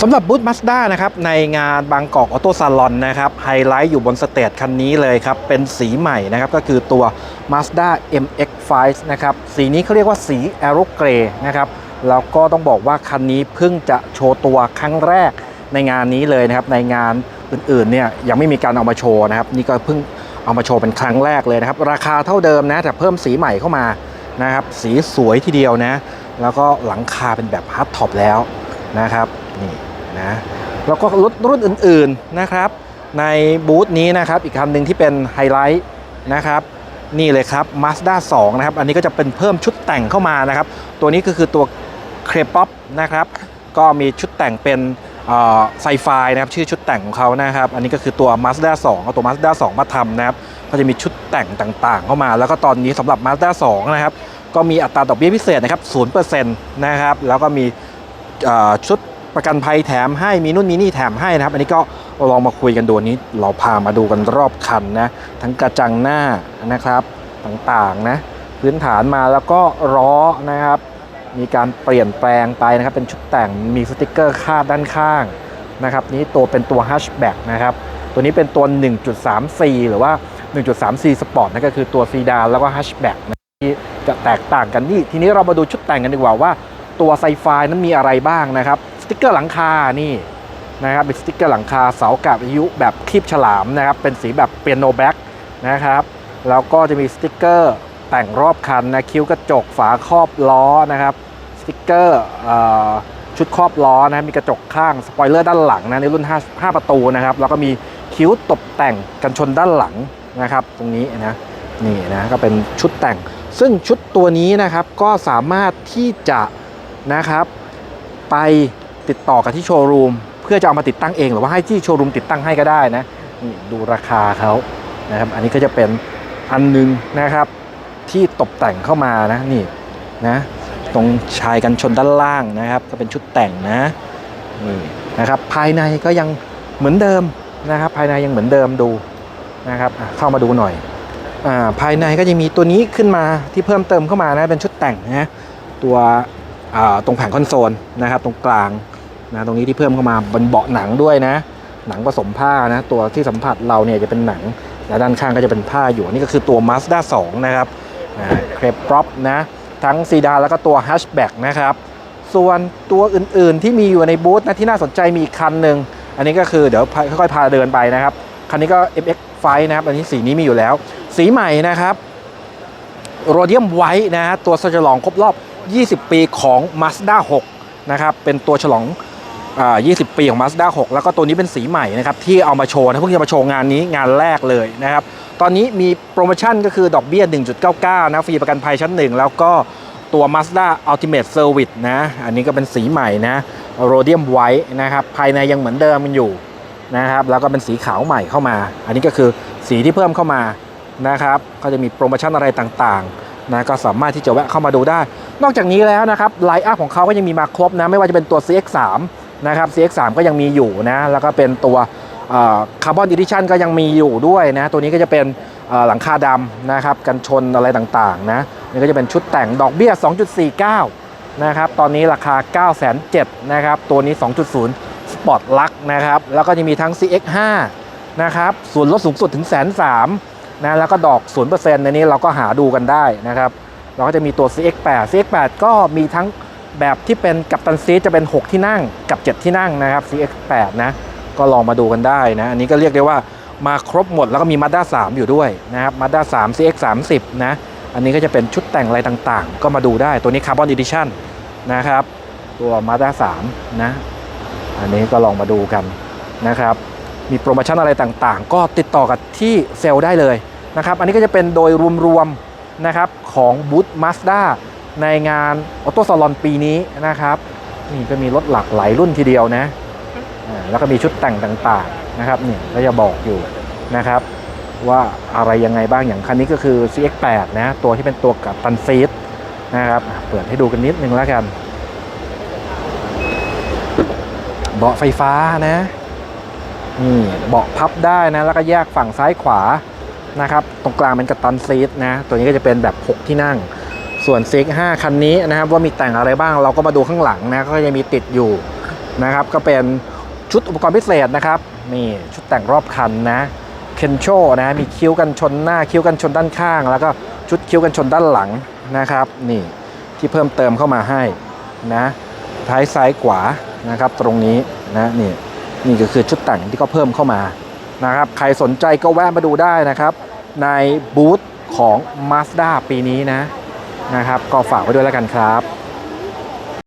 สำหรับบูธมาสด้านะครับในงานบางกอกออโต้ซาลอนนะครับไฮไลท์อยู่บนสเตจคันนี้เลยครับ เป็นสีใหม่นะครับ ก็คือตัว Mazda MX-5 นะครับ สีนี้เขาเรียกว่าสี Aero Grey นะครับ แล้วก็ต้องบอกว่าคันนี้เพิ่งจะโชว์ตัวครั้งแรกในงานนี้เลยนะครับ ในงานอื่นๆเนี่ยยังไม่มีการเอามาโชว์นะครับ นี่ก็เพิ่งเอามาโชว์เป็นครั้งแรกเลยนะครับ ราคาเท่าเดิมนะแต่เพิ่มสีใหม่เข้ามานะครับสีสวยทีเดียวนะแล้วก็หลังคาเป็นแบบฮาร์ดท็อปแล้วนะครับ นี่นะแล้วก็รถรุ่นอื่นๆนะครับ ในบูธนี้นะครับอีกคันหนึ่งที่เป็นไฮไลท์นะครับนี่เลยครับ Mazda 2 นะครับ อันนี้ก็จะเป็นเพิ่มชุดแต่งเข้ามานะครับ ตัวนี้ก็คือตัวเครป๊อปนะครับ ก็มีชุดแต่งเป็นไซไฟนะครับ ชื่อชุดแต่งของเขานะครับ อันนี้ก็คือตัว Mazda 2เอาตัว Mazda 2 มาทำนะครับ ก็จะมีชุดแต่งต่างๆ เข้ามา แล้วก็ตอนนี้สำหรับ Mazda 2 นะครับ ก็มีอัตราดอกเบี้ยพิเศษนะครับ 0%นะครับ แล้วก็มีชุด ประกันภัยแถมให้มีนู่นมีนี่แถมให้นะครับ อันนี้ก็ลองมาคุยกันดูนี้ เราพามาดูกันรอบคันนะทั้งกระจังหน้านะครับต่างๆนะพื้นฐานมาแล้วก็ล้อนะครับ มีการเปลี่ยนแปลงไปนะครับเป็นชุดแต่งมีสติกเกอร์คาดด้านข้างนะครับนี้ตัวเป็นตัว hatchback นะครับตัวนี้เป็นตัว 1.3C หรือว่า 1.3C Sport นั่นก็คือตัวซีดานแล้วก็ hatchback นะที่จะแตกต่างกันนี่ทีนี้เรามาดูชุดแต่งกันดีกว่าว่าตัวไซไฟนั้นมีอะไรบ้างนะครับ สติกเกอร์หลังคานี่นะครับเป็นสติกเกอร์หลังคาเสากับอายุแบบคลิปฉลามนะครับเป็นสีแบบเปียโนแบ็กนะครับแล้วก็จะมีสติกเกอร์แต่งรอบคันนะคิ้วกระจกฝาครอบล้อนะครับสติกเกอร์ชุดครอบล้อนะมีกระจกข้างสปอยเลอร์ด้านหลังนะในรุ่น 5 5 ประตูนะครับแล้วก็มีคิ้วตกแต่งกันชนด้านหลังนะครับตรงนี้นะนี่นะก็เป็นชุดแต่ง ซึ่งชุดตัวนี้นะครับก็สามารถที่จะนะครับไป ติดต่อกับที่โชว์รูมเพื่อจะเอามาติดตั้งเอง หรือว่าให้ที่โชว์รูมติดตั้งให้ก็ได้นะนี่ดูราคาเขานะครับอันนี้ก็จะเป็นอันหนึงนะครับที่ตกแต่งเข้ามานะนี่นะตรงชายกันชนด้านล่างนะครับ ก็เป็นชุดแต่งนะนี่นะครับภายในก็ยังเหมือนเดิมนะครับ ภายในยังเหมือนเดิมดูนะครับเข้ามาดูหน่อยอ่าภายในก็จะมีตัวนี้ขึ้นมาที่เพิ่มเติมเข้ามานะเป็นชุดแต่งนะตัวอ่าตรงแผงคอนโซลนะครับ ตรงกลาง นะตรงนี้ที่เพิ่มเข้ามาบนเบาะหนังด้วยนะ หนังผสมผ้านะ ตัวที่สัมผัสเราเนี่ยจะเป็นหนังและด้านข้างก็จะเป็นผ้าอยู่นี่ก็คือตัว Mazda 2 นะครับเครปปรอปนะ ทั้งซีดานแล้วก็ตัวแฮชแบ็กนะครับ ส่วนตัวอื่นๆที่มีอยู่ในบูธนะที่น่าสนใจมีอีกคันหนึ่งอันนี้ก็คือเดี๋ยวค่อยๆพาเดินไปนะครับ คันนี้ก็ MX5 นะครับ อันนี้สีนี้มีอยู่แล้ว สีใหม่นะครับโรเดียมไวท์นะฮะตัวฉลองครบรอบ 20 ปีของ Mazda 6 นะครับ เป็นตัวฉลอง 20 ปีของ Mazda 6 แล้วก็ตัวนี้เป็นสีใหม่นะครับ ที่เอามาโชว์นะเพิ่งจะมาโชว์งานนี้งานแรกเลยนะครับ ตอนนี้มีโปรโมชั่นก็คือดอกเบี้ย 1.99 นะฟรีประกันภัยชั้น 1 แล้วก็ตัว Mazda Ultimate Service นะ อันนี้ก็เป็นสีใหม่นะโรเดียมไวท์นะครับ ภายในยังเหมือนเดิมมันอยู่นะครับ แล้วก็เป็นสีขาวใหม่เข้ามา อันนี้ก็คือสีที่เพิ่มเข้ามานะครับ ก็จะมีโปรโมชั่นอะไรต่างๆนะก็สามารถที่จะแวะเข้ามาดูได้ นอกจากนี้แล้วนะครับไลน์อัพของเขาก็ยังมีมาครบนะไม่ว่าจะเป็นตัว CX3 นะครับ CX3 ก็ยังมีอยู่นะ แล้วก็เป็นตัวคาร์บอนดิชันก็ยังมีอยู่ด้วยนะ ตัวนี้ก็จะเป็นหลังคาดำนะครับ กันชนอะไรต่างๆนะ นี่ก็จะเป็นชุดแต่งดอกเบี้ย 2.49 นะครับ ตอนนี้ราคา 9 7 0 0นะครับ ตัวนี้ 2.0 สปอร์ตลักนะครับ แล้วก็จะมีทั้ง CX5 นะครับ ส่วนลดสูงสุดถึงแสนสามนะ แล้วก็ดอก 0%ในนี้เราก็หาดูกันได้นะครับ เราก็จะมีตัว CX8 CX8 ก็มีทั้ง แบบที่เป็นกัปตันซีจะเป็น 6 ที่นั่งกับ 7 ที่นั่งนะครับ CX8 นะ ก็ลองมาดูกันได้นะ อันนี้ก็เรียกได้ว่ามาครบหมดแล้วก็มี Mazda 3 อยู่ด้วยนะครับ Mazda 3 CX30 นะ อันนี้ก็จะเป็นชุดแต่งอะไรต่างๆ ก็มาดูได้ตัวนี้ Carbon Edition นะครับ ตัว Mazda 3 นะ อันนี้ก็ลองมาดูกันนะครับ มีโปรโมชั่นอะไรต่างๆ ก็ติดต่อกับที่เซลล์ได้เลยนะครับ อันนี้ก็จะเป็นโดยรวมๆนะครับของบูธ Mazda ในงานออโต้ซาลอนปีนี้นะครับนี่ก็มีรถหลากหลายรุ่นทีเดียวนะแล้วก็มีชุดแต่งต่างๆนะครับนี่ก็จะบอกอยู่นะครับ ว่าอะไรยังไงบ้างอย่างคันนี้ก็คือ CX8 นะตัวที่เป็นตัวกับตันซีดนะครับเปิดให้ดูกันนิดนึงแล้วกัน เบาะไฟฟ้านะนี่เบาะพับได้นะแล้วก็แยกฝั่งซ้ายขวานะครับ ตรงกลางเป็นกัปตันซีทนะ ตัวนี้ก็จะเป็นแบบ 6 ที่นั่ง ส่วน CX5 คันนี้นะครับว่ามีแต่งอะไรบ้างเราก็มาดูข้างหลังนะก็จะมีติดอยู่นะครับก็เป็นชุดอุปกรณ์พิเศษนะครับนี่ชุดแต่งรอบคันนะเคนโชนะมีคิ้วกันชนหน้าคิ้วกันชนด้านข้าง แล้วก็ชุดคิ้วกันชนด้านหลังนะครับนี่ที่เพิ่มเติมเข้ามาให้นะท้ายซ้ายขวานะครับตรงนี้นะนี่นี่ก็คือชุดแต่งที่เขาเพิ่มเข้ามานะครับใครสนใจก็แวะมาดูได้นะครับ ในบูธของ Mazda ปีนี้นะ นะครับ ก็ฝากไว้ด้วยแล้วกันครับ